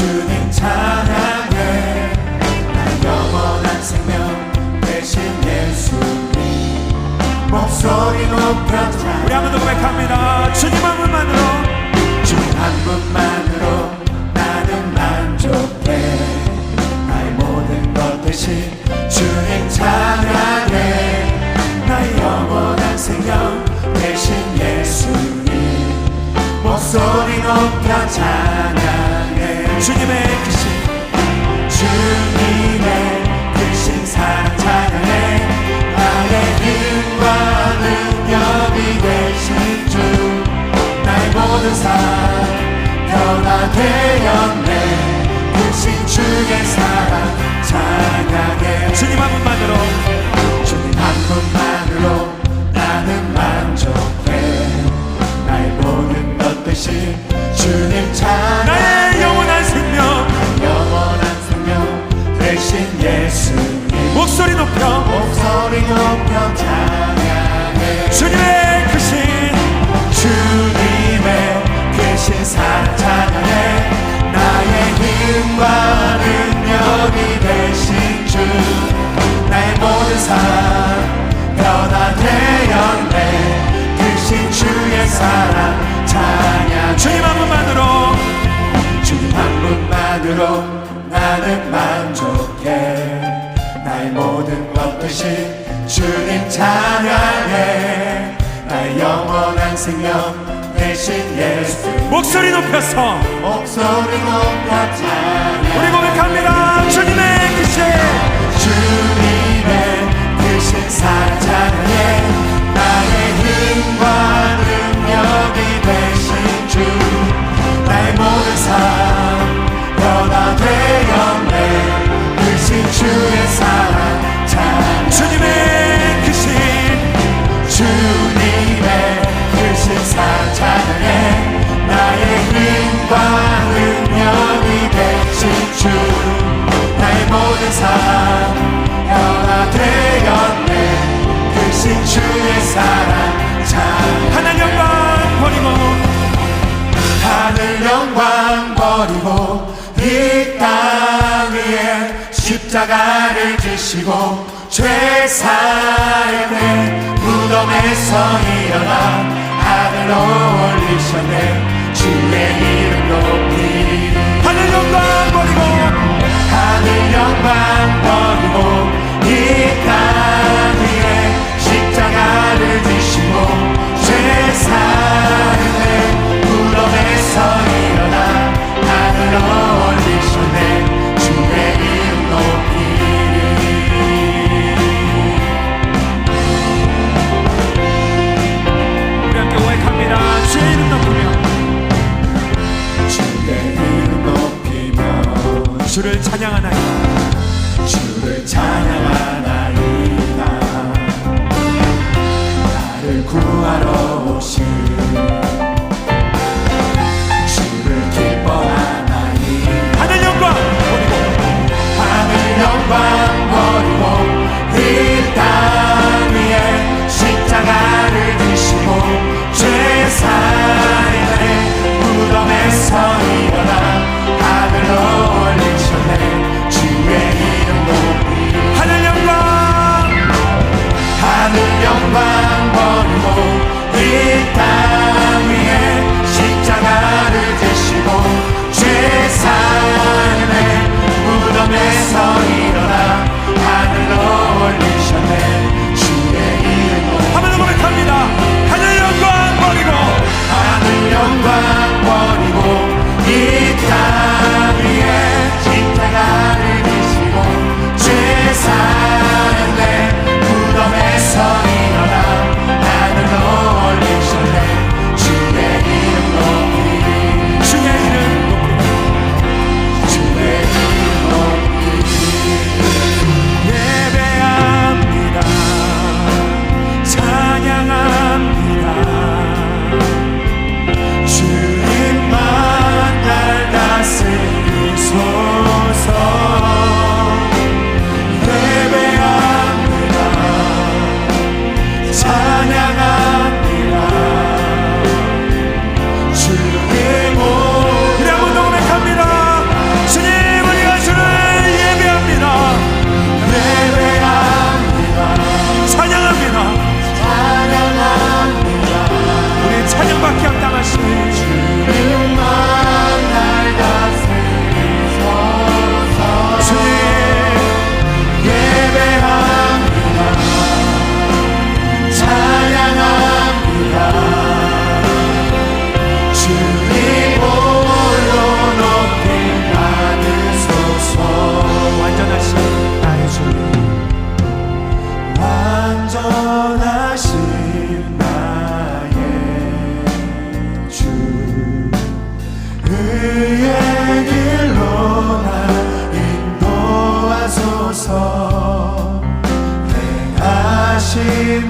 주님 찬양해. 영원한 생명 대신 예수님. 목소리 높여 찬 우리 한 번 더 고백합니다. 주님 한 분만으로. 주님 한 분만으로 나는 만족해. 나의 모든 것 대신 주님 찬양해. 나의 영원한 생명 대신 예수님. 목소리 높여 찬양. 주님의 크신 주님의 크신 사랑 찬양해 나의 힘과 능력이 되신 주. 나의 모든 삶 변화되었네. 크신 주의 사랑 찬양해. 주님 한 분만으로 주님 한 분만으로 나는 만족 주님의 크신 주님의 크신 사랑 찬양해 나의 힘과 능력이 되신 주 나의 모든 삶 변화되었네. 크신 주의 사랑 찬양. 주님 한 분만으로 주님 한 분만으로 나는 만족해. 나의 모든 것 대신 주님 찬양해 나의 영원한 생명 대신 예수. 목소리 높여서. 목소리 높여 우리 고백합니다. 주님의 크신 모든 삶 변화되었네. 크신 주의 사랑 찬양 하늘 영광 버리고 하늘 영광 버리고 이 땅 위에 십자가를 지시고 죄 사함의 무덤에서 일어나 하늘로 올리셨네. 주의 이름 주를 찬양하나이다. 주를 찬양하나이다. 나를 구하러 오신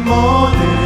모든